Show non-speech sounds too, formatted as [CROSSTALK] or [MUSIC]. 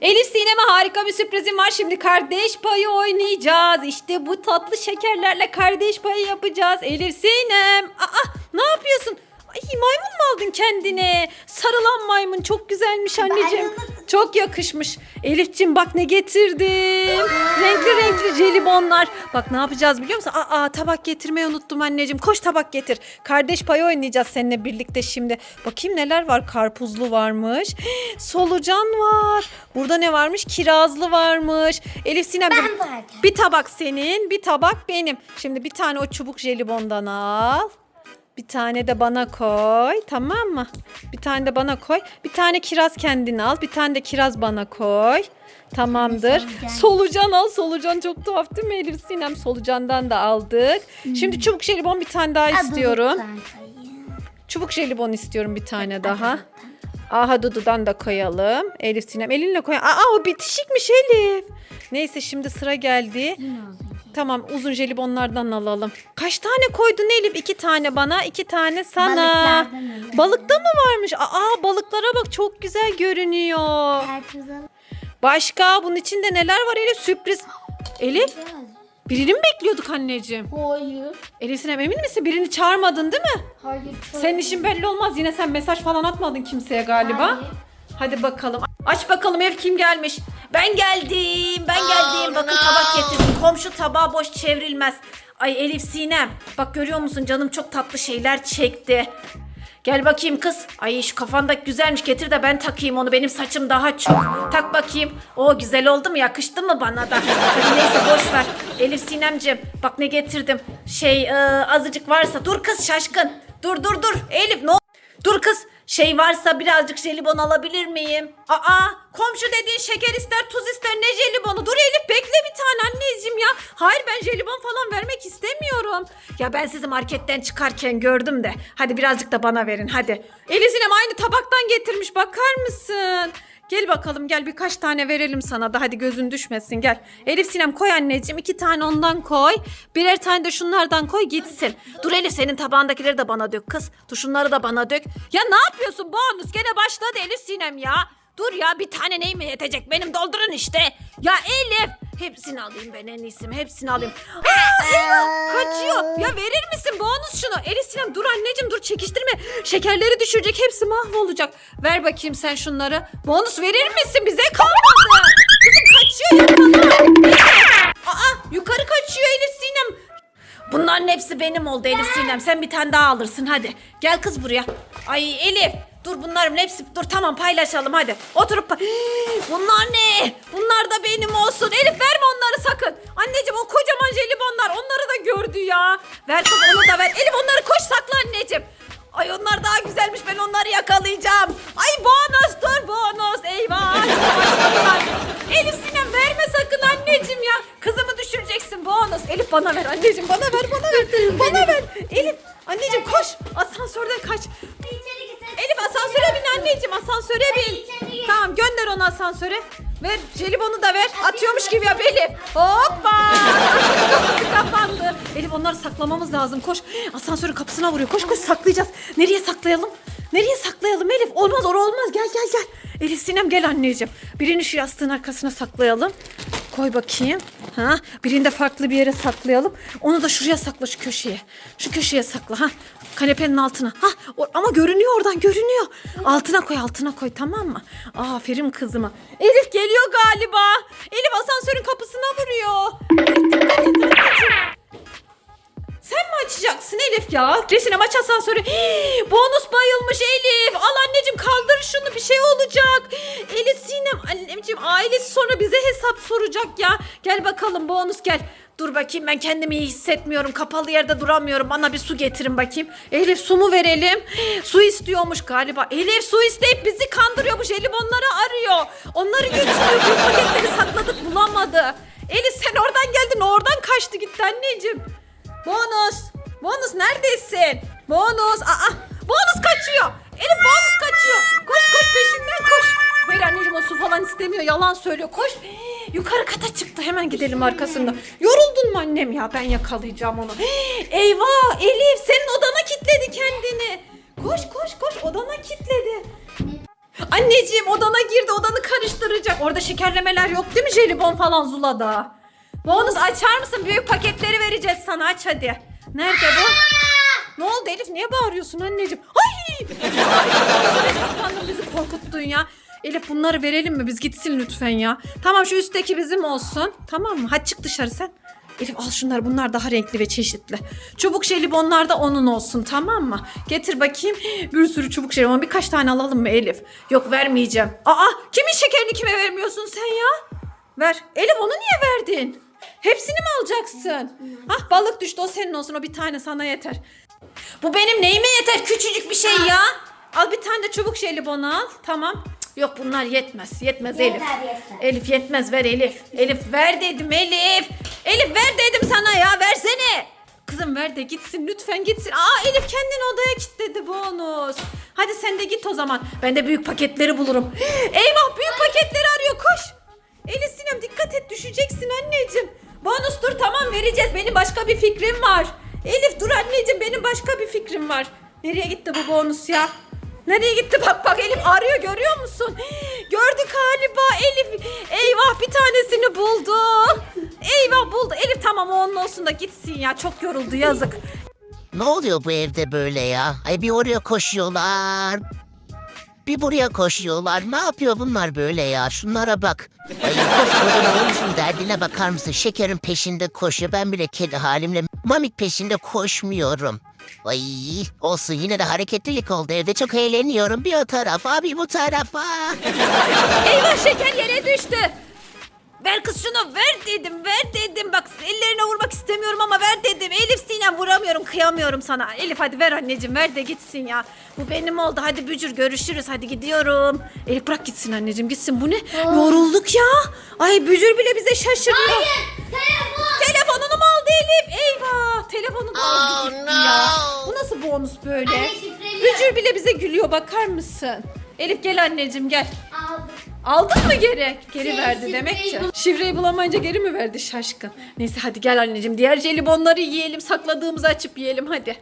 Elif Sinem'e harika bir sürprizim var. Şimdi kardeş payı oynayacağız. İşte bu tatlı şekerlerle kardeş payı yapacağız. Elif Sinem. Aa, ne yapıyorsun? Ay maymun mu aldın kendine? Sarılan maymun çok güzelmiş anneciğim. Çok yakışmış. Elif'cim bak ne getirdim. Renkli renkli jelibonlar. Bak ne yapacağız biliyor musun? Aa tabak getirmeyi unuttum anneciğim. Koş tabak getir. Kardeş payı oynayacağız seninle birlikte şimdi. Bakayım neler var. Karpuzlu varmış. [GASPS] Solucan var. Burada ne varmış? Kirazlı varmış. Elif Sinem Ben bir- bir tabak senin, bir tabak benim. Şimdi bir tane o çubuk jelibondan al. Bir tane de bana koy. Tamam mı? Bir tane de bana koy. Bir tane kiraz kendine al. Bir tane de kiraz bana koy. Tamamdır. Solucan. Solucan al. Solucan çok tuhaf değil mi Elif Sinem? Solucandan da aldık. Şimdi çubuk jelibon bir tane daha istiyorum. Çubuk jelibon istiyorum bir tane daha. Aha Dudu'dan da koyalım. Elif Sinem elinle koy. Aa o bitişikmiş Elif. Neyse şimdi sıra geldi. Tamam uzun jelibonlardan alalım. Kaç tane koydun Elif? İki tane bana, iki tane sana. Balıklardan. Balıkta mı varmış? Aa balıklara bak çok güzel görünüyor. Başka bunun içinde neler var Elif? Sürpriz. Elif birini mi bekliyorduk anneciğim? Hayır. Elif Sinem emin misin? Birini çağırmadın değil mi? Hayır. Senin işin belli olmaz. Yine sen mesaj falan atmadın kimseye galiba. Hayır. Hadi bakalım. Aç bakalım ev kim gelmiş? Ben geldim. Ben geldim. Bakın tabak getirdim. Komşu tabağı boş çevrilmez. Ay Elif Sinem. Bak görüyor musun canım çok tatlı şeyler çekti. Gel bakayım kız. Ay şu kafandaki güzelmiş getir de ben takayım onu. Benim saçım daha çok. Tak bakayım. O güzel oldu mu? Yakıştı mı bana da? Hadi neyse boş ver. Elif Sinemciğim bak ne getirdim. Şey e, azıcık varsa. Dur kız şaşkın. Dur dur dur. Elif ne ol- Dur kız şey varsa birazcık jelibon alabilir miyim? Aa komşu dediğin şeker ister tuz ister ne jelibonu? Dur Elif bekle bir tane anneciğim ya. Hayır ben jelibon falan vermek istemiyorum. Ya ben sizi marketten çıkarken gördüm de. Hadi birazcık da bana verin hadi. Elif Sinem aynı tabaktan getirmiş bakar mısın? Gel bakalım gel birkaç tane verelim sana da hadi gözün düşmesin gel. Elif Sinem koy anneciğim iki tane ondan koy. Birer tane de şunlardan koy gitsin. Dur Elif senin tabağındakileri de bana dök kız. Dur şunları da bana dök. Ya ne yapıyorsun bonus gene başladı Elif Sinem ya. Dur ya bir tane neyime yetecek benim doldurun işte. Ya Elif hepsini alayım ben en iyisi hepsini alayım. Aa, eyvah kaçıyor. Ya verir misin bonus şunu? Elif Sinem dur anneciğim dur çekiştirme. Şekerleri düşürecek hepsi mahvolacak. Ver bakayım sen şunları. Bonus verir misin bize kalmadı. Kızım kaçıyor yakala. Aa yukarı kaçıyor Elif Sinem. Bunların hepsi benim oldu Elif Sinem. Sen bir tane daha alırsın hadi. Gel kız buraya. Ay Elif. Dur bunların hepsi dur tamam paylaşalım hadi. Oturup pa- [GASPS] Bunlar ne? Bunlar da benim olsun. Elif verme onları sakın. Anneciğim o kocaman jelibonlar onları da gördü ya. Ver kız onu da ver. Elif onları koş sakla anneciğim. Ay onlar daha güzelmiş ben onları yakalayacağım. Ay bonus dur bonus eyvah. Elif Sinem verme sakın anneciğim ya. Kızımı düşüreceksin bonus. Elif bana ver anneciğim bana ver bana ver. Bana ver. Elif içeri gir. Tamam gönder onu asansöre. Ver jelibonu da ver. Atıyormuş gibi yap Elif. Hoppa. Kapısı kapandı. Elif onları saklamamız lazım. Koş. Asansörün kapısına vuruyor. Koş koş saklayacağız. Nereye saklayalım? Nereye saklayalım Elif? Olmaz or olmaz. Gel gel gel. Elif Sinem gel anneciğim. Birini şu yastığın arkasına saklayalım. Koy bakayım. Ha, birini de farklı bir yere saklayalım. Onu da şuraya sakla şu köşeye. Şu köşeye sakla ha. Kanepenin altına. Ha, o- ama görünüyor oradan görünüyor. Altına koy altına koy tamam mı? Aferin kızıma. Elif geliyor galiba. Elif asansörün kapısına vuruyor. Sen mi açacaksın Elif ya? Resinem aç asansörü. Hii, bonus bayılmış Elif. Al anneciğim kaldır şunu bir şey olacak. Elif Sinem anneciğim ailesi sonra bize hesap soracak ya. Gel bakalım bonus gel. Dur bakayım ben kendimi iyi hissetmiyorum. Kapalı yerde duramıyorum. Bana bir su getirin bakayım. Elif su mu verelim? Su istiyormuş galiba. Elif su isteyip bizi kandırıyor. Bu jelibonları arıyor. Onları götürüyor. Bu paketleri sakladık bulamadı. Elif sen oradan geldin. Oradan kaçtı gitti anneciğim. Bonus. Bonus neredesin? Bonus. Aa, bonus kaçıyor. Elif bonus kaçıyor. Koş koş peşinden koş. Hayır anneciğim o su falan istemiyor. Yalan söylüyor. Koş. Yukarı kata çıktı. Hemen gidelim arkasında. Yoruldun mu annem ya? Ben yakalayacağım onu. Eyvah Elif senin odana kilitledi kendini. Koş koş koş odana kilitledi. Anneciğim odana girdi odanı karıştıracak. Orada şekerlemeler yok değil mi jelibon falan Zula'da? Bonus açar mısın? Büyük paketleri vereceğiz sana aç hadi. Nerede bu? Ne oldu Elif? Niye bağırıyorsun anneciğim? Ay! Saklandın bizi korkuttun ya. Elif bunları verelim mi? Biz gitsin lütfen ya. Tamam şu üstteki bizim olsun. Tamam mı? Hadi çık dışarı sen. Elif al şunları bunlar daha renkli ve çeşitli. Çubuk jelibonlar da onun olsun tamam mı? Getir bakayım. Bir sürü çubuk jelibon. Birkaç tane alalım mı Elif? Yok vermeyeceğim. Aa kimin şekerini kime vermiyorsun sen ya? Ver. Elif onu niye verdin? Hepsini mi alacaksın? Ah balık düştü o senin olsun o bir tane sana yeter. Bu benim neyime yeter küçücük bir şey ya. Al bir tane de çubuk jelibon al. Tamam. Yok bunlar yetmez. Yetmez Elif. Yeter, yeter. Elif yetmez ver Elif. Elif ver dedim Elif. Elif ver dedim sana ya versene. Kızım ver de gitsin lütfen gitsin. Aa Elif kendini odaya kilitledi bonus. Hadi sen de git o zaman. Ben de büyük paketleri bulurum. [GASPS] Eyvah büyük paketleri arıyor koş. Elif Sinem dikkat et düşeceksin anneciğim. Bonus dur tamam vereceğiz. Benim başka bir fikrim var. Elif dur anneciğim benim başka bir fikrim var. Nereye gitti bu bonus ya? Nereye gitti bak bak Elif arıyor görüyor musun? Gördü galiba Elif. Eyvah bir tanesini buldu. Eyvah buldu. Elif tamam onun olsun da gitsin ya. Çok yoruldu yazık. Ne oluyor bu evde böyle ya? Ay bir oraya koşuyorlar. Bir buraya koşuyorlar. Ne yapıyor bunlar böyle ya? Şunlara bak. Ay koskocaman olmuşum derdine bakar mısın? Şekerin peşinde koşuyor. Ben bile kedi halimle mamik peşinde koşmuyorum. Ay olsun yine de hareketlilik oldu evde çok eğleniyorum. Bir o tarafa bir bu tarafa. Eyvah şeker yere düştü. Ver kız şunu ver dedim ver dedim. Bak ellerine vurmak istemiyorum ama ver dedim. Elif Sinem vuramıyorum kıyamıyorum sana. Elif hadi ver anneciğim ver de gitsin ya. Bu benim oldu hadi bücür görüşürüz hadi gidiyorum. Elif bırak gitsin anneciğim gitsin bu ne? Yorulduk ya. Ay bücür bile bize şaşırıyor. Telefon. Telefonunu mu aldı Elif? Eyvah telefonunu da aldı Oh, gitti no. ya. Bu nasıl bonus böyle? Anne, Bücür bile bize gülüyor bakar mısın? Elif gel anneciğim gel. Aldım. Aldın mı geri? Geri Şey, verdi demek ki. bul- Şifreyi bulamayınca geri mi verdi şaşkın? Neyse hadi gel anneciğim. Diğer jelibonları yiyelim. Sakladığımızı açıp yiyelim hadi.